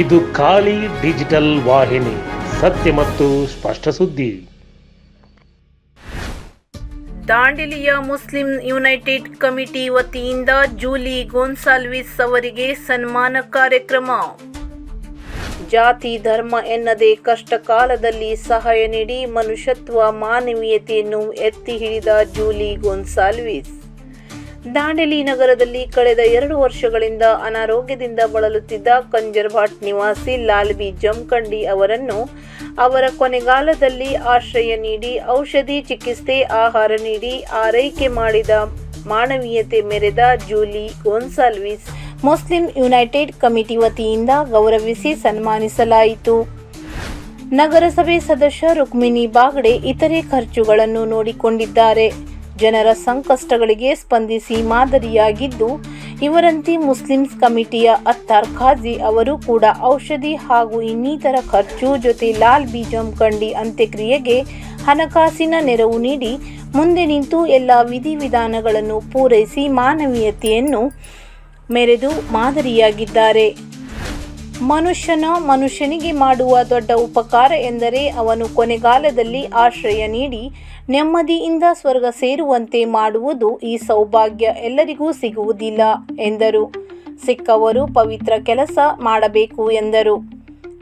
ಇದು ಖಾಲಿ ಡಿಜಿಟಲ್ ವಾಹಿನಿ, ಸತ್ಯ ಮತ್ತು ಸ್ಪಷ್ಟ ಸುದ್ದಿ. ದಾಂಡೇಲಿಯ ಮುಸ್ಲಿಂ ಯುನೈಟೆಡ್ ಕಮಿಟಿ ವತಿಯಿಂದ ಜೂಲಿ ಗೋನ್ಸಾಲ್ವಿಸ್ ಅವರಿಗೆ ಸನ್ಮಾನ ಕಾರ್ಯಕ್ರಮ. ಜಾತಿ, ಧರ್ಮ ಎನ್ನದೇ ಕಷ್ಟ ಕಾಲದಲ್ಲಿ ಸಹಾಯ ನೀಡಿ ಮನುಷ್ಯತ್ವ, ಮಾನವೀಯತೆಯನ್ನು ಎತ್ತಿ ಹಿಡಿದ ಜೂಲಿ ಗೋನ್ಸಾಲ್ವಿಸ್. ದಾಂಡೇಲಿ ನಗರದಲ್ಲಿ ಕಳೆದ ಎರಡು ವರ್ಷಗಳಿಂದ ಅನಾರೋಗ್ಯದಿಂದ ಬಳಲುತ್ತಿದ್ದ ಕಂಜರ್ಭಾಟ್ ನಿವಾಸಿ ಲಾಲ್ಬಿ ಜಮಖಂಡಿ ಅವರನ್ನು ಅವರ ಕೊನೆಗಾಲದಲ್ಲಿ ಆಶ್ರಯ ನೀಡಿ ಔಷಧಿ ಚಿಕಿತ್ಸೆ, ಆಹಾರ ನೀಡಿ ಆರೈಕೆ ಮಾಡಿದ ಮಾನವೀಯತೆ ಮೆರೆದ Julie Gonsalves Muslim United committee ವತಿಯಿಂದ ಗೌರವಿಸಿ ಸನ್ಮಾನಿಸಲಾಯಿತು. ನಗರಸಭೆ ಸದಸ್ಯ ರುಕ್ಮಿಣಿ ಬಾಗ್ಡೆ ಇತರೆ ಖರ್ಚುಗಳನ್ನು ನೋಡಿಕೊಂಡಿದ್ದಾರೆ. ಜನರ ಸಂಕಷ್ಟಗಳಿಗೆ ಸ್ಪಂದಿಸಿ ಮಾದರಿಯಾಗಿದ್ದು, ಇವರಂತೆ ಮುಸ್ಲಿಮ್ಸ್ ಕಮಿಟಿಯ ಅತ್ತಾರ್ ಖಾಜಿ ಅವರು ಕೂಡ ಔಷಧಿ ಹಾಗೂ ಇನ್ನಿತರ ಖರ್ಚು ಜೊತೆ ಲಾಲ್ ಬೀಜಂ ಕಂಡಿ ಅಂತ್ಯಕ್ರಿಯೆಗೆ ಹಣಕಾಸಿನ ನೆರವು ನೀಡಿ, ಮುಂದೆ ನಿಂತು ಎಲ್ಲ ವಿಧಿವಿಧಾನಗಳನ್ನು ಪೂರೈಸಿ ಮಾನವೀಯತೆಯನ್ನು ಮೆರೆದು ಮಾದರಿಯಾಗಿದ್ದಾರೆ. ಮನುಷ್ಯನ ಮನುಷ್ಯನಿಗೆ ಮಾಡುವ ದೊಡ್ಡ ಉಪಕಾರ ಎಂದರೆ ಅವನು ಕೊನೆಗಾಲದಲ್ಲಿ ಆಶ್ರಯ ನೀಡಿ ನೆಮ್ಮದಿಯಿಂದ ಸ್ವರ್ಗ ಸೇರುವಂತೆ ಮಾಡುವುದು ಈ ಸೌಭಾಗ್ಯ ಎಲ್ಲರಿಗೂ ಸಿಗುವುದಿಲ್ಲ ಎಂದರು. ಸಿಕ್ಕವರು ಪವಿತ್ರ ಕೆಲಸ ಮಾಡಬೇಕು ಎಂದರು.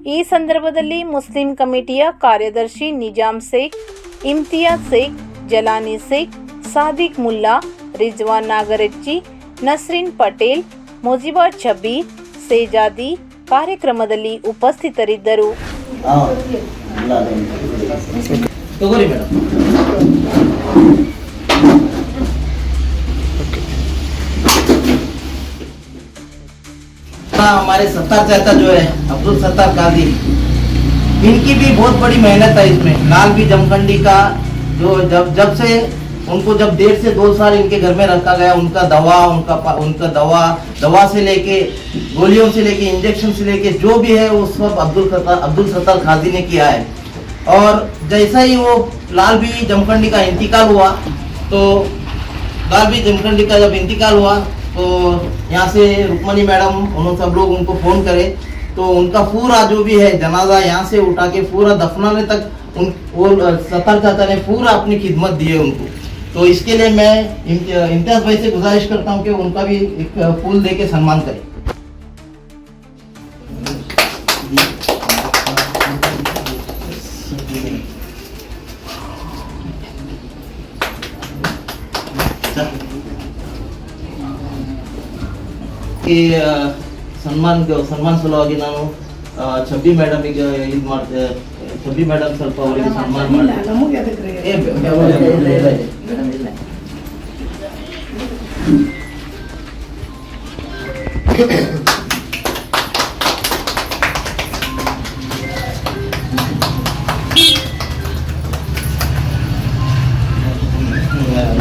ಈ ಸಂದರ್ಭದಲ್ಲಿ ಮುಸ್ಲಿಂ ಕಮಿಟಿಯ ಕಾರ್ಯದರ್ಶಿ ನಿಜಾಮ್ ಶೇಖ್, ಇಮ್ತಿಯಾಜ್ ಶೇಖ್, ಜಲಾನಿ ಶೇಖ್, ಸಾದಿಕ್ ಮುಲ್ಲಾ, ರಿಜ್ವಾನ್ ನಾಗರೆಚ್ಚಿ ನಸ್ರಿನ್ ಪಟೇಲ್, ಮುಜಿಬಾ ಛಬೀರ್ ಸೇಜಾದಿ ಕಾರ್ಯಕ್ರಮದಲ್ಲಿ ಉಪಸ್ಥಿತರಿದ್ದರು ಹಾಂ ಇಲ್ಲ ಅದೇನು ತಗೋರಿ ಮೇಡಮ್ हाँ हमारे सत्तार चाचा जो है अब्दुल सत्तार काजी इनकी भी बहुत बड़ी मेहनत है इसमें लाल भी जमखंडी का जो जब जब से उनको जब डेढ़ से दो साल इनके घर में रखा गया, उनका दवा, उनका उनका दवा दवा से लेके, गोलियों से लेके इंजेक्शन से लेके जो भी है, वो सब अब्दुल सत्तार अब्दुल सत्तार खाजी ने किया है। और जैसा ही वो लाल भी जमखंडी का इंतकाल हुआ तो लाल भी जमखंडी का जब इंतकाल हुआ तो यहाँ से रुक्मणी मैडम उन्होंने सब लोग उनको फ़ोन करे तो उनका पूरा जो भी है, जनाजा यहाँ से उठा के पूरा दफनाने तक उन, वो सत्तार चाचा ने पूरा अपनी खिदमत दी है उनको। तो इसके लिए मैं इम्ति- इम्तियाज भाई से गुजारिश करता हूँ कि उनका भी एक फूल दे के सम्मान करें ಈ ಆ, ಸನ್ಮಾನ್ ಸನ್ಮಾನ ಸಲುವಾಗಿ ನಾನು ಆ, ಚಬ್ಬಿ ಮೇಡಮಿಗೆ ಇದು ಮಾಡ್ತೆ ಚಬ್ಬಿ ಮೇಡಮ್ ಸ್ವಲ್ಪ ಅವರಿಗೆ ಸನ್ಮಾನ ಮಾಡಿ ಏ, ಬೆ- ಬೆ- ಇಲ್ಲ, ಇಲ್ಲ, ಇಲ್ಲ, ಮೇಡಮ್ ಇಲ್ಲ.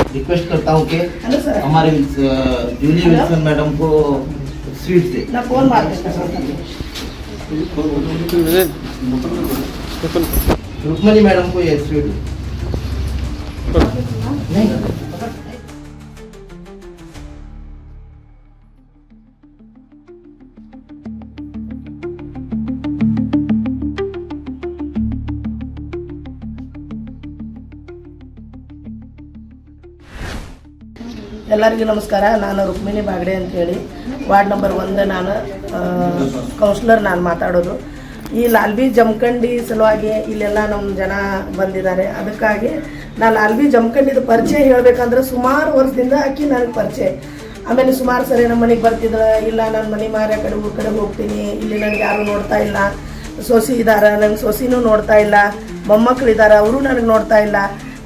रिक्वेस्ट करता हूँ कि हमारे अ, जूली विल्सन मैडम को स्वीट दे ನಾ ಫೋನ್ ಮಾಡ್ತೀನಿ रुक्मणी मैडम को ये स्वीट दे नहीं ಎಲ್ಲರಿಗೂ ನಮಸ್ಕಾರ ನಾನು ರುಕ್ಮಿಣಿ ಬಾಗಡೆ ಅಂತೇಳಿ ವಾರ್ಡ್ ನಂಬರ್ ಒಂದು ನಾನು ಕೌನ್ಸಿಲರ್ ನಾನು ಮಾತಾಡೋದು ಈ ಲಾಲ್ಬಿ ಜಮಖಂಡಿ ಸಲುವಾಗಿ ಇಲ್ಲೆಲ್ಲ ನಮ್ಮ ಜನ ಬಂದಿದ್ದಾರೆ. ಅದಕ್ಕಾಗಿ ನಾ ಲಾಲ್ಬಿ ಜಮಖಂಡಿದ ಪರಿಚಯ ಹೇಳಬೇಕಂದ್ರೆ ಸುಮಾರು ವರ್ಷದಿಂದ ಆಕಿ ನನಗೆ ಪರಿಚಯ. ಆಮೇಲೆ ಸುಮಾರು ಸರಿ ನಮ್ಮ ಮನೆಗೆ ಬರ್ತಿದ್ರು, ಇಲ್ಲ ನಾನು ಮನೆ ಮಾರ್ಯ ಕಡೆ ಊರ ಕಡೆ ಹೋಗ್ತೀನಿ, ಇಲ್ಲಿ ನನಗೆ ಯಾರು ನೋಡ್ತಾ ಇಲ್ಲ. ಸೊಸಿ ಇದ್ದಾರೆ ನನಗೆ ಸೊಸಿನೂ ನೋಡ್ತಾ ಇಲ್ಲ. ಮೊಮ್ಮಕ್ಕಳಿದ್ದಾರೆ ಅವರು ನನಗೆ ನೋಡ್ತಾ ಇಲ್ಲ.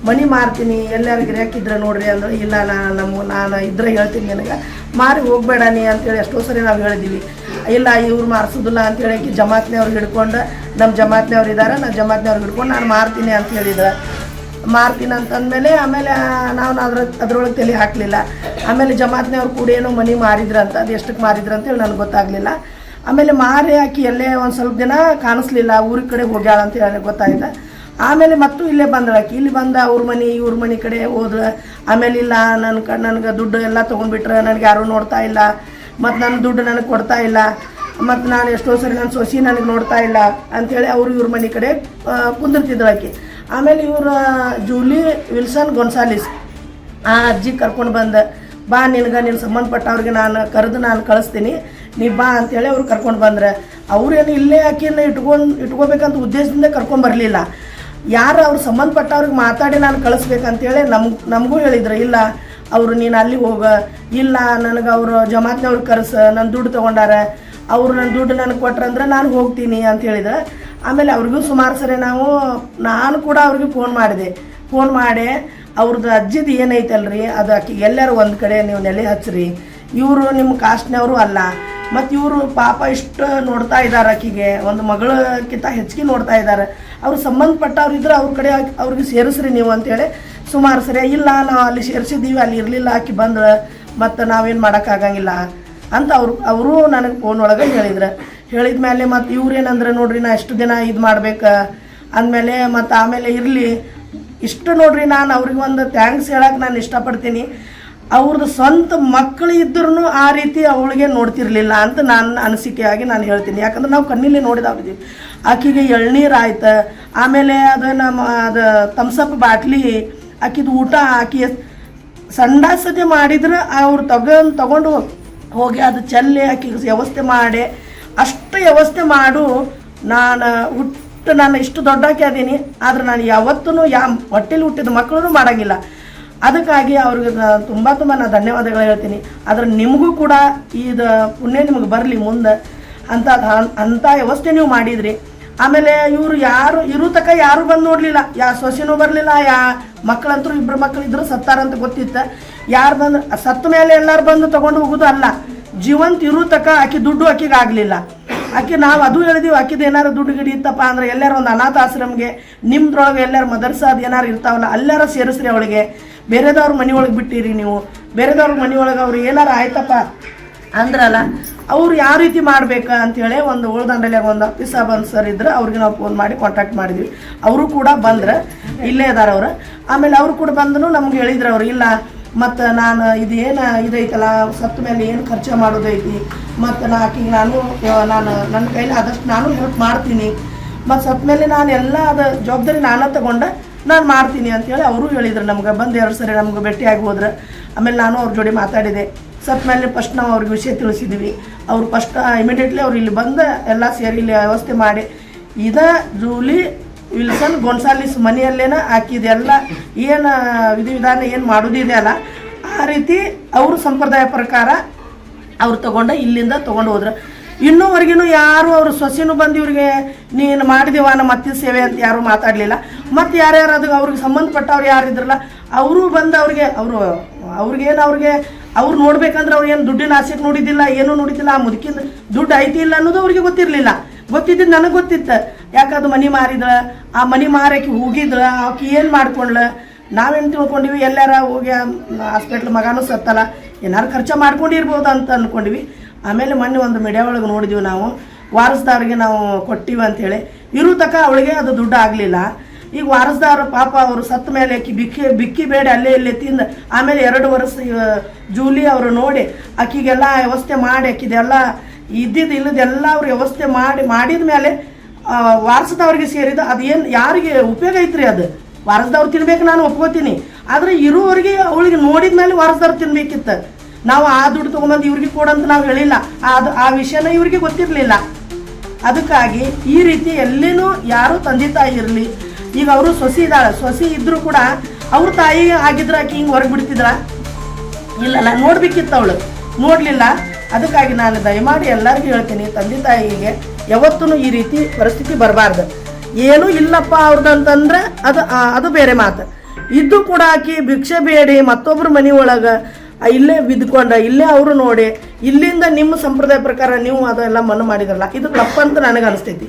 ಮನಿ ಮಾರ್ತೀನಿ, ಎಲ್ಲಾರು ಗಿರಾಕಿದ್ರೆ ನೋಡ್ರಿ ಅಂದ್ರೆ, ಇಲ್ಲ ನಾನು ನಮ್ಮ, ನಾನು ಇದ್ರೆ ಹೇಳ್ತೀನಿ ನನಗೆ. ಮಾರಿ ಹೋಗ್ಬೇಡ ನೀ ಅಂತೇಳಿ ಎಷ್ಟೋ ಸರಿ ನಾವು ಹೇಳಿದ್ದೀವಿ ಇಲ್ಲ ಇವ್ರು ಮಾರಿಸೋದಿಲ್ಲ ಅಂತೇಳಿ ಆಕಿ ಜಮಾತ್ನೆಯವ್ರು ಹಿಡ್ಕೊಂಡು ನಮ್ಮ ಜಮಾತ್ನೆಯವ್ರು ಇದ್ದಾರೆ ನಾನು ಜಮಾತ್ನೆಯವ್ರು ಹಿಡ್ಕೊಂಡು ನಾನು ಮಾರ್ತೀನಿ ಅಂತ ಹೇಳಿದ್ರೆ ಮಾರ್ತೀನಿ ಅಂತಂದಮೇಲೆ ಆಮೇಲೆ ನಾವು ಅದ್ರ, ಅದ್ರೊಳಗೆ ತಲೆ ಹಾಕಲಿಲ್ಲ. ಆಮೇಲೆ ಜಮಾತ್ನೆಯವ್ರು ಕೂಡ ಏನೋ ಮನಿ ಅಂತ, ಅದು ಎಷ್ಟಕ್ಕೆ ಮಾರಿದ್ರು ಅಂತೇಳಿ ನನಗೆ ಗೊತ್ತಾಗಲಿಲ್ಲ. ಆಮೇಲೆ ಮಾರಿ ಹಾಕಿ ಎಲ್ಲೇ ಒಂದು ಸ್ವಲ್ಪ ದಿನ ಕಾಣಿಸ್ಲಿಲ್ಲ, ಊರಿ ಕಡೆ ಹೋಗ್ಯಾಳ ಅಂತ ಹೇಳಿ ಗೊತ್ತಾಯ್ತು. ಆಮೇಲೆ ಮತ್ತು ಇಲ್ಲೇ ಬಂದಳಾಕಿ ಇಲ್ಲಿ ಬಂದ ಅವ್ರ ಮನೆ ಇವ್ರ ಮನೆ ಕಡೆ ಹೋದ್ರ ಆಮೇಲೆ ಇಲ್ಲ ನನ್ನ ಕ ನನಗೆ ದುಡ್ಡು ಎಲ್ಲ ತೊಗೊಂಡ್ಬಿಟ್ರೆ ನನಗೆ ಯಾರೂ ನೋಡ್ತಾ ಇಲ್ಲ. ಮತ್ತು ನನ್ನ ದುಡ್ಡು ನನಗೆ ಕೊಡ್ತಾ ಇಲ್ಲ. ಮತ್ತು ನಾನು ಎಷ್ಟೋ ಸರಿ ನನ್ನ ಸೊಸಿ ನನಗೆ ನೋಡ್ತಾ ಇಲ್ಲ ಅಂಥೇಳಿ ಅವರು ಇವ್ರ ಮನೆ ಕಡೆ ಆ, ಕುಂದಿರ್ತಿದ್ರು ಆಕೆ. ಆಮೇಲೆ ಇವ್ರ ಜೂಲಿ ವಿಲ್ಸನ್ ಗೊನ್ಸಾಲಿಸ್ ಆ ಅಜ್ಜಿ ಕರ್ಕೊಂಡು ಬಂದ. ಬಾ ನಿನಗೆ ನಿನ್ನ ಸಂಬಂಧಪಟ್ಟವ್ರಿಗೆ ನಾನು ಕರೆದು ನಾನು ಕಳಿಸ್ತೀನಿ. ನೀ ಬಾ ಅಂತೇಳಿ ಅವ್ರು ಕರ್ಕೊಂಡು ಬಂದ್ರೆ. ಅವ್ರೇನು ಇಲ್ಲೇ ಆಕಿನ ಇಟ್ಕೊಂಡು ಇಟ್ಕೋಬೇಕಂತ ಉದ್ದೇಶದಿಂದ ಕರ್ಕೊಂಡು ಬರಲಿಲ್ಲ. ಯಾರು ಅವ್ರು ಸಂಬಂಧಪಟ್ಟವ್ರಿಗೆ ಮಾತಾಡಿ ನಾನು ಕಳಿಸ್ಬೇಕಂತೇಳಿ ನಮ್ಗೆ ನಮಗೂ ಹೇಳಿದ್ರು, ಇಲ್ಲ, ಅವರು ನೀನು ಅಲ್ಲಿ ಹೋಗ, ಇಲ್ಲ, ನನಗೆ ಅವರು ಜಮಾತ್ನವ್ರು ಕರೆಸ ನನ್ನ ದುಡ್ಡು ತೊಗೊಂಡಾರ, ಅವರು ನನ್ನ ದುಡ್ಡು ನನಗೆ ಕೊಟ್ರಂದ್ರೆ ನಾನು ಹೋಗ್ತೀನಿ ಅಂತ ಹೇಳಿದ್ರೆ ಆಮೇಲೆ ಅವ್ರಿಗೂ ಸುಮಾರು ಸರಿ ನಾವು, ನಾನು ಕೂಡ ಅವ್ರಿಗೆ ಫೋನ್ ಮಾಡಿದೆ. ಫೋನ್ ಮಾಡಿ ಅವ್ರದ್ದು ಅಜ್ಜಿದು ಏನೈತಲ್ರಿ, ಅದು ಆಕಿಗೆ ಎಲ್ಲರೂ ಒಂದು ಕಡೆ ನೀವು ನೆಲೆ ಹಚ್ಚಿರಿ ಇವರು ನಿಮ್ಮ ಕಾಸ್ಟ್ನವರು ಅಲ್ಲ. ಮತ್ತು ಇವರು ಪಾಪ ಇಷ್ಟು ನೋಡ್ತಾ ಇದ್ದಾರೆ ಆಕಿಗೆ. ಒಂದು ಮಗಳಕ್ಕಿಂತ ಹೆಚ್ಚಿಗೆ ನೋಡ್ತಾ ಇದ್ದಾರೆ ಅವ್ರು ಸಂಬಂಧಪಟ್ಟವ್ರು ಇದ್ರೆ ಅವ್ರ ಕಡೆ ಅವ್ರಿಗೆ ಸೇರಿಸ್ರಿ ನೀವು ಅಂತೇಳಿ ಸುಮಾರು ಸರಿ, ಇಲ್ಲ, ನಾವು ಅಲ್ಲಿ ಸೇರಿಸಿದ್ದೀವಿ, ಅಲ್ಲಿ ಇರಲಿಲ್ಲ, ಆಕಿ ಬಂದ್ರೆ ಮತ್ತು ನಾವೇನು ಮಾಡೋಕ್ಕಾಗಂಗಿಲ್ಲ ಅಂತ ಅವ್ರು ಅವರು ನನಗೆ ಫೋನ್ ಒಳಗೆ ಹೇಳಿದ್ರು. ಹೇಳಿದ ಮೇಲೆ ಮತ್ತು ಇವ್ರೇನಂದ್ರೆ, ನೋಡ್ರಿ, ನಾ ಎಷ್ಟು ದಿನ ಇದು ಮಾಡ್ಬೇಕು. ಅಂದಮೇಲೆ ಮತ್ತು ಆಮೇಲೆ ಇರಲಿ. ಇಷ್ಟು ನೋಡ್ರಿ, ನಾನು ಅವ್ರಿಗೆ ಒಂದು ಥ್ಯಾಂಕ್ಸ್ ಹೇಳಕ್ಕೆ ನಾನು ಇಷ್ಟಪಡ್ತೀನಿ. ಅವ್ರದ್ದು ಸ್ವಂತ ಮಕ್ಕಳು ಇದ್ರೂ ಆ ರೀತಿ ಅವಳಿಗೆ ನೋಡ್ತಿರ್ಲಿಲ್ಲ ಅಂತ ನಾನು ಅನಿಸಿಕೆಯಾಗಿ ನಾನು ಹೇಳ್ತೀನಿ. ಯಾಕಂದ್ರೆ ನಾವು ಕಣ್ಣಿಲ್ಲಿ ನೋಡಿದವ್ರಿದ್ದೀವಿ ಆಕೆಗೆ ಎಳ್ನೀರು ಆಮೇಲೆ ಅದು ನಮ್ಮ ಅದು ತಮ್ಸಪ್ ಬಾಟ್ಲಿ, ಆಕಿದು ಊಟ, ಆಕಿ ಸಂಡಾಸತೆ ಮಾಡಿದ್ರೆ ಅವ್ರು ತಗೊಂಡು ತಗೊಂಡು ಹೋಗಿ ಅದು ಚೆಲ್ಲಿ ಆಕಿಗೆ ವ್ಯವಸ್ಥೆ ಮಾಡಿ, ಅಷ್ಟು ವ್ಯವಸ್ಥೆ ಮಾಡು. ನಾನು ಹುಟ್ಟು, ನಾನು ಇಷ್ಟು ದೊಡ್ಡಾಕಿ ಅದೀನಿ. ಆದ್ರೆ ನಾನು ಯಾವತ್ತೂ ಯಾ, ಹೊಟ್ಟೆಲಿ ಹುಟ್ಟಿದ ಮಕ್ಕಳು ಮಾಡಂಗಿಲ್ಲ. ಅದಕ್ಕಾಗಿ ಅವ್ರಿಗೆ ತುಂಬಾ ತುಂಬ ನಾನು ಧನ್ಯವಾದಗಳು ಹೇಳ್ತೀನಿ. ಆದ್ರೆ ನಿಮಗೂ ಕೂಡ ಇದು ಪುಣ್ಯ ನಿಮಗೆ ಬರಲಿ ಮುಂದೆ ಅಂತ ಅಂಥ ವ್ಯವಸ್ಥೆ ನೀವು ಮಾಡಿದ್ರಿ. ಆಮೇಲೆ ಇವರು ಯಾರು ಇರು ತಕ ಯಾರು ಬಂದು ನೋಡಲಿಲ್ಲ. ಯಾ ಸೊಸೆನೂ ಬರಲಿಲ್ಲ, ಯಾ ಮಕ್ಕಳಂತೂ ಇಬ್ಬರು ಮಕ್ಕಳು ಇದ್ರು ಸತ್ತಾರಂತ ಗೊತ್ತಿತ್ತು. ಯಾರು ಬಂದು ಸತ್ತ ಮೇಲೆ ಎಲ್ಲರೂ ಬಂದು ತಗೊಂಡು ಹೋಗೋದು ಅಲ್ಲ. ಜೀವಂತ ಇರೋ ತಕ ಆಕಿ ದುಡ್ಡು ಆಕಿಗೆ ಆಗಲಿಲ್ಲ. ಆಕೆ ನಾವು ಅದು ಹೇಳಿದೀವಿ, ಆಕಿದು ಏನಾರು ದುಡ್ಡು ಗಿಡಿ ಇತ್ತಪ್ಪ ಅಂದ್ರೆ ಎಲ್ಲಾರು ಒಂದು ಅನಾಥ ಆಶ್ರಮ್ಗೆ ನಿಮ್ದ್ರೊಳಗೆ ಎಲ್ಲಾರು ಮದರ್ಸಾದ ಏನಾರು ಇರ್ತಾವಲ್ಲ, ಅಲ್ಲಾರ ಸೇರಿಸ್ರಿ ಅವಳಿಗೆ. ಬೇರೆದವ್ರ ಮನೆ ಒಳಗೆ ಬಿಟ್ಟಿರಿ ನೀವು. ಬೇರೆದವ್ರ ಮನೆ ಒಳಗೆ ಅವ್ರು ಏನಾರು ಆಯ್ತಪ್ಪ? ಅಂದ್ರಲ್ಲ? ಅವ್ರು ಯಾವ ರೀತಿ ಮಾಡ್ಬೇಕು ಅಂತೇಳಿ ಒಂದು ಉಳ್ದಂಡಲಿಯಾಗ ಒಂದು ಆಫೀಸ ಬಂದು ಸರ್ ಇದ್ರೆ ಅವ್ರಿಗೆ ನಾವು ಫೋನ್ ಮಾಡಿ ಕಾಂಟ್ಯಾಕ್ಟ್ ಮಾಡಿದ್ವಿ. ಅವರು ಕೂಡ ಬಂದ್ರೆ ಇಲ್ಲೇ ಇದಾರೆ ಅವ್ರು. ಆಮೇಲೆ ಅವರು ಕೂಡ ಬಂದನು ನಮ್ಗೆ ಹೇಳಿದ್ರು ಅವ್ರು ಇಲ್ಲ ಮತ್ತು ನಾನು ಇದು ಏನು ಇದೈತಲ್ಲ ಸತ್ತ ಮೇಲೆ ಏನು ಖರ್ಚು ಮಾಡೋದೈತಿ ಮತ್ತು ನಾ ಆಕಿಗೆ ನಾನು ನಾನು ನನ್ನ ಕೈಲಿ ಆದಷ್ಟು ನಾನು ಹೆಲ್ಪ್ ಮಾಡ್ತೀನಿ. ಮತ್ತು ಸತ್ತ ಮೇಲೆ ನಾನು ಎಲ್ಲ ಅದು ಜವಾಬ್ದಾರಿ ನಾನು ತಗೊಂಡೆ ನಾನು ಮಾಡ್ತೀನಿ ಅಂತೇಳಿ ಅವರು ಹೇಳಿದ್ರು ನಮ್ಗೆ. ಬಂದು ಎರಡು ಸರಿ ನಮ್ಗೆ ಭೇಟಿಯಾಗಿ ಹೋದ್ರೆ. ಆಮೇಲೆ ನಾನು ಅವ್ರ ಜೋಡಿ ಮಾತಾಡಿದೆ. ಸತ್ ಮೇಲೆ ಫಸ್ಟ್ ನಾವು ಅವ್ರಿಗೆ ವಿಷಯ ತಿಳಿಸಿದ್ವಿ. ಅವ್ರು ಫಸ್ಟ್ ಇಮಿಡಿಯೇಟ್ಲಿ ಅವ್ರು ಇಲ್ಲಿ ಬಂದು ಎಲ್ಲ ಸೇರಿ ಇಲ್ಲಿ ವ್ಯವಸ್ಥೆ ಮಾಡಿ. ಇದ ಜೂಲಿ ವಿಲ್ಸನ್ ಗೊಂಡ್ಸಾಲಿಸ್ ಮನೆಯಲ್ಲೇನ ಹಾಕಿದೆಲ್ಲ ಏನು ವಿಧಿವಿಧಾನ ಏನು ಮಾಡೋದಿದೆ ಅಲ್ಲ, ಆ ರೀತಿ ಅವರು ಸಂಪ್ರದಾಯ ಪ್ರಕಾರ ಅವ್ರು ತಗೊಂಡು ಇಲ್ಲಿಂದ ತೊಗೊಂಡು ಹೋದ್ರು. ಇನ್ನೂವರೆಗಿನೂ ಯಾರು ಅವರು ಸೊಸೆನೂ ಬಂದು ಇವ್ರಿಗೆ, ನೀನು ಮಾಡಿದೀವ, ನಮ್ಮ ಅತ್ತಿ ಸೇವೆ ಅಂತ ಯಾರು ಮಾತಾಡಲಿಲ್ಲ. ಮತ್ತು ಯಾರ್ಯಾರು ಅದಕ್ಕೆ ಅವ್ರಿಗೆ ಸಂಬಂಧಪಟ್ಟವ್ರು ಯಾರು ಇದ್ರಲ್ಲ, ಅವರು ಬಂದು ಅವ್ರಿಗೆ, ಅವರು, ಅವ್ರಿಗೇನು ಅವ್ರಿಗೆ, ಅವ್ರು ನೋಡ್ಬೇಕಂದ್ರೆ ಅವ್ರು ಏನು ದುಡ್ಡಿನ ಆಸೆಗೆ ನೋಡಿದ್ದಿಲ್ಲ, ಏನೂ ನೋಡಿದ್ದಿಲ್ಲ, ಆ ಮುದುಕಿನ ದುಡ್ಡು ಐತಿ ಇಲ್ಲ ಅನ್ನೋದು ಅವ್ರಿಗೆ ಗೊತ್ತಿರಲಿಲ್ಲ. ಗೊತ್ತಿದ್ದು ನನಗೆ ಗೊತ್ತಿತ್ತು. ಯಾಕದು ಮನಿ ಮಾರಿದ ಆ ಮನಿ ಮಾರಕ್ಕೆ ಹೋಗಿದ್ರ ಆಕೆ ಏನು ಮಾಡ್ಕೊಂಡ್ಲ ನಾವೇನು ತಿಳ್ಕೊಂಡಿವಿ? ಎಲ್ಲಾರ ಹೋಗಿ ಹಾಸ್ಪಿಟ್ಲ್ ಮಗನೂ ಸತ್ತಲ್ಲ. ಏನಾರು ಖರ್ಚು ಮಾಡ್ಕೊಂಡಿರ್ಬೋದು ಅಂತ ಅಂದ್ಕೊಂಡಿವಿ ಆಮೇಲೆ ಮೊನ್ನೆ ಒಂದು ಮೀಡಿಯಾ ಒಳಗೆ ನೋಡಿದ್ವಿ ನಾವು, ವಾರಸ್ದಾರಿಗೆ ನಾವು ಕೊಟ್ಟಿವಿ ಅಂಥೇಳಿ ಇರು ತಕ್ಕ ಅವಳಿಗೆ ಅದು ದುಡ್ಡು ಆಗಲಿಲ್ಲ. ಈಗ ವಾರಸ್ದಾರ ಪಾಪ ಅವರು ಸತ್ತ ಮೇಲೆ ಆಕಿ ಬಿಕ್ಕಿ ಬಿಕ್ಕಿ ಬೇಡ ಅಲ್ಲೇ ಇಲ್ಲೇ ತಿಂದು, ಆಮೇಲೆ ಎರಡು ವರ್ಷ ಜೂಲಿ ಅವರು ನೋಡಿ ಆಕಿಗೆಲ್ಲ ವ್ಯವಸ್ಥೆ ಮಾಡಿ ಆಕಿದೆಲ್ಲ ಇದ್ದಿದ್ದು ಇಲ್ಲದೆಲ್ಲ ಅವ್ರು ವ್ಯವಸ್ಥೆ ಮಾಡಿ, ಮಾಡಿದ ಮೇಲೆ ವಾರಸದವ್ರಿಗೆ ಸೇರಿದ, ಅದು ಏನು ಯಾರಿಗೆ ಉಪಯೋಗ ಐತ್ರಿ ಅದು? ವಾರಸದವ್ರು ತಿನ್ಬೇಕು ನಾನು ಒಪ್ಕೋತೀನಿ. ಆದರೆ ಇರುವವರಿಗೆ ಅವಳಿಗೆ ನೋಡಿದ ಮೇಲೆ ವಾರಸದವ್ರು ತಿನ್ಬೇಕಿತ್ತು. ನಾವು ಆ ದುಡ್ಡು ತೊಗೊಂಬಂದು ಇವ್ರಿಗೆ ಕೊಡಂತ ನಾವು ಹೇಳಿಲ್ಲ. ಅದು ಆ ವಿಷಯನ ಇವ್ರಿಗೆ ಗೊತ್ತಿರಲಿಲ್ಲ. ಅದಕ್ಕಾಗಿ ಈ ರೀತಿ ಎಲ್ಲಿನೂ ಯಾರು ತಂದೆ ತಾಯಿ ಇರಲಿ, ಈಗ ಅವರು ಸೊಸಿ ಇದ್ದಾಳೆ, ಸೊಸಿ ಇದ್ದರೂ ಕೂಡ ಅವ್ರ ತಾಯಿ ಆಗಿದ್ರ ಆಕೆ ಹಿಂಗೆ ಹೊರಗೆ ಬಿಡ್ತಿದ್ರ? ಇಲ್ಲಲ್ಲ, ನೋಡ್ಬೇಕಿತ್ತು ಅವಳು. ನೋಡಲಿಲ್ಲ. ಅದಕ್ಕಾಗಿ ನಾನು ದಯಮಾಡಿ ಎಲ್ಲರಿಗೂ ಹೇಳ್ತೀನಿ, ತಂದೆ ತಾಯಿಗೆ ಯಾವತ್ತೂ ಈ ರೀತಿ ಪರಿಸ್ಥಿತಿ ಬರಬಾರ್ದು. ಏನೂ ಇಲ್ಲಪ್ಪ ಅವ್ರದ್ದು ಅಂತಂದ್ರೆ ಅದು ಅದು ಬೇರೆ ಮಾತು. ಇದ್ದು ಕೂಡ ಆಕಿ ಭಿಕ್ಷೆ ಬೇಡಿ ಮತ್ತೊಬ್ಬರ ಮನೆ ಒಳಗೆ ಇಲ್ಲೇ ಬಿದ್ಕೊಂಡ, ಇಲ್ಲೇ ಅವರು ನೋಡಿ, ಇಲ್ಲಿಂದ ನಿಮ್ಮ ಸಂಪ್ರದಾಯ ಪ್ರಕಾರ ನೀವು ಅದೆಲ್ಲ ಮನ ಮಾಡಿದ್ರಲ್ಲ, ಇದು ತಪ್ಪಂತ ನನಗೆ ಅನಿಸ್ತೈತಿ.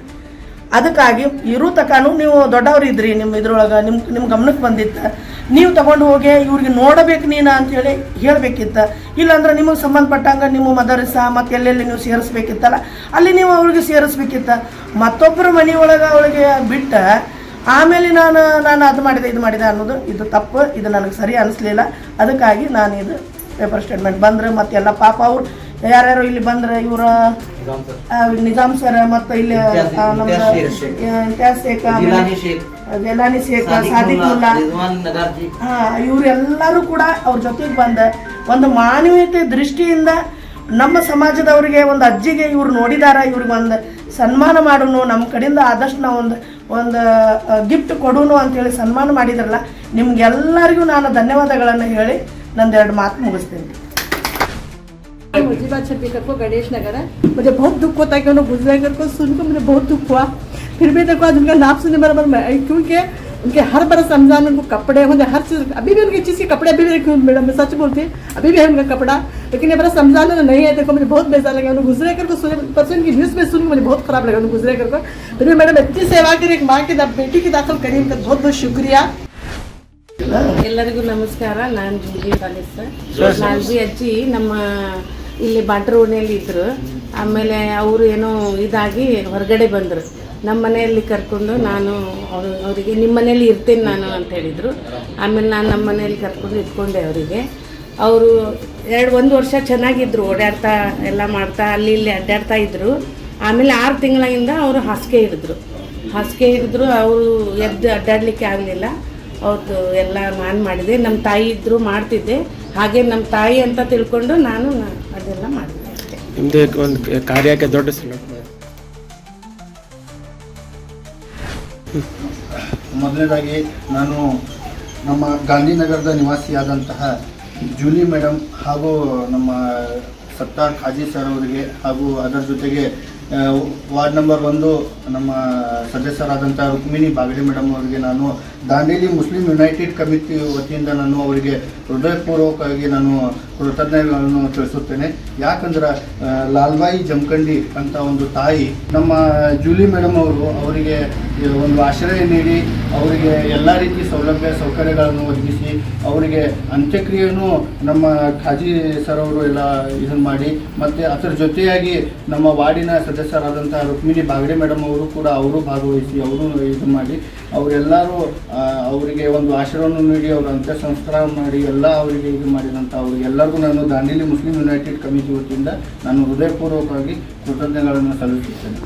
ಅದಕ್ಕಾಗಿ ಇರೋ ತಕಾನು ನೀವು ದೊಡ್ಡವ್ರು ಇದ್ರಿ, ನಿಮ್ಮ ಇದ್ರೊಳಗೆ ನಿಮ್ಮ ನಿಮ್ಮ ಗಮನಕ್ಕೆ ಬಂದಿತ್ತು ನೀವು ತಗೊಂಡು ಹೋಗಿ ಇವ್ರಿಗೆ ನೋಡಬೇಕು ನೀನು ಅಂತೇಳಿ ಹೇಳಬೇಕಿತ್ತು. ಇಲ್ಲಾಂದ್ರೆ ನಿಮಗೆ ಸಂಬಂಧಪಟ್ಟಂಗೆ ನಿಮ್ಮ ಮದರಸ ಮತ್ತು ಎಲ್ಲೆಲ್ಲಿ ನೀವು ಸೇರಿಸ್ಬೇಕಿತ್ತಲ್ಲ, ಅಲ್ಲಿ ನೀವು ಅವ್ರಿಗೆ ಸೇರಿಸ್ಬೇಕಿತ್ತು. ಮತ್ತೊಬ್ಬರ ಮನೆಯೊಳಗೆ ಅವಳಿಗೆ ಬಿಟ್ಟು, ಆಮೇಲೆ ನಾನು ನಾನು ಅದು ಮಾಡಿದೆ, ಇದು ಮಾಡಿದೆ ಅನ್ನೋದು, ಇದು ತಪ್ಪು, ಇದು ನನಗೆ ಸರಿ ಅನಿಸ್ಲಿಲ್ಲ. ಅದಕ್ಕಾಗಿ ನಾನು ಇದು ಪೇಪರ್ ಸ್ಟೇಟ್ಮೆಂಟ್ ಬಂದರೆ ಮತ್ತೆಲ್ಲ ಪಾಪ ಅವ್ರು ಯಾರ್ಯಾರು ಇಲ್ಲಿ ಬಂದ್ರೆ ಇವರ ನಿಜಾಮ್ ಸರ್. ಮತ್ತು ಇಲ್ಲಿ ಇತಿಹಾಸ ಜಲಾನಿ ಶೇಖ್ ಸಾದಿಕುಲ್ಲಾ ಹಾ ಇವರೆಲ್ಲರೂ ಕೂಡ ಅವ್ರ ಜೊತೆಗೆ ಬಂದ. ಒಂದು ಮಾನವೀಯತೆ ದೃಷ್ಟಿಯಿಂದ ನಮ್ಮ ಸಮಾಜದವರಿಗೆ ಒಂದು ಅಜ್ಜಿಗೆ ಇವ್ರು ನೋಡಿದಾರ ಇವ್ರಿಗೆ ಒಂದು ಸನ್ಮಾನ ಮಾಡೋನು ನಮ್ಮ ಕಡೆಯಿಂದ ಆದಷ್ಟು ನಾವು ಒಂದು ಒಂದು ಗಿಫ್ಟ್ ಕೊಡೋನು ಅಂತೇಳಿ ಸನ್ಮಾನ ಮಾಡಿದ್ರಲ್ಲ ನಿಮ್ಗೆಲ್ಲರಿಗೂ ನಾನು ಧನ್ಯವಾದಗಳನ್ನು ಹೇಳಿ ನಂದೆರಡು ಮಾತು ಮುಗಿಸ್ತೀನಿ मुझे छब्बीस को गणेश नगर है मुझे बहुत दुख होता है कि उन्होंने गुजरेगर को सुनकर मुझे बहुत दुख हुआ फिर भी देखो आज उनका नाम सुनने बराबर मैं क्योंकि उनके हर बार रमजान में उनको कपड़े होंगे हर चीज़ अभी भी उनकी चीज़ के कपड़े अभी भी रखे हुए हैं, मैडम मैं सच बोलती हूँ अभी भी है उनका कपड़ा लेकिन ये बड़ा रमजान में नहीं है देखो मुझे बहुत बेजार लगा उन्होंने गुजरेकर को सुने परसों उनकी न्यूज़ में सुन के मुझे बहुत खराब लगा उन्होंने गुजरेकर को फिर भी मैडम इतनी सेवा करी एक माँ की दा- बेटी की दाखिल करी उनका बहुत बहुत शुक्रिया ಎಲ್ಲರಿಗೂ ನಮಸ್ಕಾರ. ನಾನು ಜೂಜಿ ಕಾಲೇಜ್ ಸರ್. ಲಾಲ್ಜಿ ಅಜ್ಜಿ ನಮ್ಮ ಇಲ್ಲಿ ಬಾಟ್ರ ಓಣಿಯಲ್ಲಿ ಇದ್ರು. ಆಮೇಲೆ ಅವರು ಏನೋ ಇದಾಗಿ ಹೊರಗಡೆ ಬಂದರು. ನಮ್ಮ ಮನೆಯಲ್ಲಿ ಕರ್ಕೊಂಡು ನಾನು ಅವರು ಅವರಿಗೆ ನಿಮ್ಮ ಮನೆಯಲ್ಲಿ ಇರ್ತೇನೆ ನಾನು ಅಂತ ಹೇಳಿದರು. ಆಮೇಲೆ ನಾನು ನಮ್ಮ ಮನೆಯಲ್ಲಿ ಕರ್ಕೊಂಡು ಇಟ್ಕೊಂಡೆ ಅವರಿಗೆ. ಅವರು ಎರಡು ಒಂದು ವರ್ಷ ಚೆನ್ನಾಗಿದ್ರು ಓಡಾಡ್ತಾ ಎಲ್ಲ ಮಾಡ್ತಾ ಅಲ್ಲಿ ಇಲ್ಲಿ ಅಡ್ಡಾಡ್ತಾ ಇದ್ದರು ಆಮೇಲೆ ಆರು ತಿಂಗಳಿಂದ ಅವರು ಹಾಸಿಗೆ ಹಿಡಿದ್ರು. ಹಾಸಿಗೆ ಹಿಡಿದ್ರು ಅವರು ಎದ್ದು ಅಡ್ಡಾಡಲಿಕ್ಕೆ ಆಗಲಿಲ್ಲ. ಅವ್ರದ್ದು ಎಲ್ಲ ನಾನು ಮಾಡಿದೆ. ನಮ್ಮ ತಾಯಿ ಇದ್ದರು ಮಾಡ್ತಿದ್ದೆ. ಹಾಗೆ ನಮ್ಮ ತಾಯಿ ಅಂತ ತಿಳ್ಕೊಂಡು ನಾನು ಅದೆಲ್ಲ ಮಾಡಿದೆ ನಿಮ್ಮದೇ ಒಂದು ಕಾರ್ಯಕ್ಕೆ ದೊಡ್ಡ ಮೊದಲನೇದಾಗಿ ನಾನು ನಮ್ಮ ಗಾಂಧಿನಗರದ ನಿವಾಸಿಯಾದಂತಹ ಜೂಲಿ ಮೇಡಮ್ ಹಾಗೂ ನಮ್ಮ ಸತ್ತಾರ್ ಖಾಜಿ ಸರ್ ಅವರಿಗೆ ಹಾಗೂ ಅದರ ಜೊತೆಗೆ ವಾರ್ಡ್ ನಂಬರ್ ಒಂದು ನಮ್ಮ ಸದಸ್ಯರಾದಂಥ ರುಕ್ಮಿಣಿ ಬಾಗಡೆ ಮೇಡಮ್ ಅವರಿಗೆ ನಾನು ದಾಂಡೇಲಿ ಮುಸ್ಲಿಂ ಯುನೈಟೆಡ್ ಕಮಿಟಿ ವತಿಯಿಂದ ನಾನು ಅವರಿಗೆ ಹೃದಯಪೂರ್ವಕವಾಗಿ ನಾನು ಕೃತಜ್ಞತೆಗಳನ್ನು ತಿಳಿಸುತ್ತೇನೆ. ಯಾಕಂದ್ರೆ ಲಾಲ್ಬಾಯಿ ಜಮಖಂಡಿ ಅಂತ ಒಂದು ತಾಯಿ ನಮ್ಮ ಜೂಲಿ ಮೇಡಮ್ ಅವರು ಅವರಿಗೆ ಒಂದು ಆಶ್ರಯ ನೀಡಿ ಅವರಿಗೆ ಎಲ್ಲ ರೀತಿ ಸೌಲಭ್ಯ, ಸೌಕರ್ಯಗಳನ್ನು ಒದಗಿಸಿ ಅವರಿಗೆ ಅಂತ್ಯಕ್ರಿಯೆಯನ್ನು ನಮ್ಮ ಖಾಜಿ ಸರ್ ಅವರು ಎಲ್ಲ ಇದನ್ನು ಮಾಡಿ ಮತ್ತು ಅದರ ಜೊತೆಯಾಗಿ ನಮ್ಮ ವಾರ್ಡಿನ ಸದಸ್ಯರಾದಂಥ ರುಕ್ಮಿಣಿ ಬಾಗಡೆ ಮೇಡಮ್ ಅವರು ಕೂಡ ಅವರು ಭಾಗವಹಿಸಿ, ಅವರು ಇದು ಮಾಡಿ ಅವರೆಲ್ಲರೂ ಅವರಿಗೆ ಒಂದು ಆಶ್ರಯವನ್ನು ನೀಡಿ, ಅವರು ಅಂತ್ಯ ಸಂಸ್ಕಾರ ಮಾಡಿ, ಎಲ್ಲ ಅವರಿಗೆ ಇದು ಮಾಡಿದಂಥ ಅವರಿಗೆಲ್ಲರಿಗೂ ನಾನು ದಾಂಡೇಲಿ ಮುಸ್ಲಿಂ ಯುನೈಟೆಡ್ ಕಮಿಟಿ ವತಿಯಿಂದ ನಾನು ಹೃದಯಪೂರ್ವಕವಾಗಿ ಕೃತಜ್ಞಗಳನ್ನು ಸಲ್ಲಿಸುತ್ತೇನೆ.